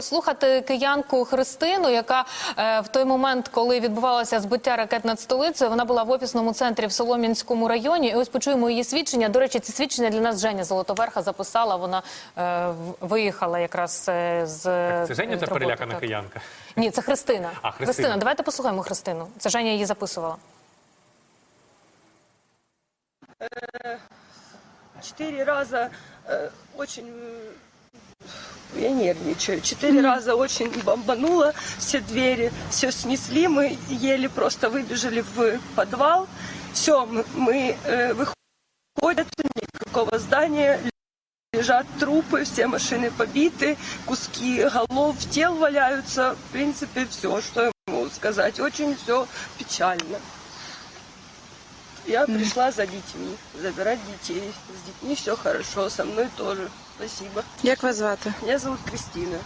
Слухати киянку Христину, яка е, в той момент, коли відбувалося збиття ракет над столицею, вона була в офісному центрі в Солом'янському районі. І ось почуємо її свідчення. До речі, ці свідчення для нас Женя Золотоверха записала. Вона е, в- виїхала якраз е, з Це Женя від та роботи, перелякана так. киянка. Ні, це Христина. А, Христина. Давайте послухаємо Христину. Це Женя її записувала. четыре раза э, очень э, я нервничаю. Четыре раза очень бомбануло все двери, все снесли. Мы еле просто выбежали в подвал. Все, мы, мы э, выходят, никакого здания, лежат трупы, все машины побиты, куски голов, тел валяются. В принципе, все, что я могу сказать. Очень все печально. Я пришла за детьми, забирать детей. С детьми все хорошо, со мной тоже. Спасибо. Як вас звати? Меня зовут Кристина.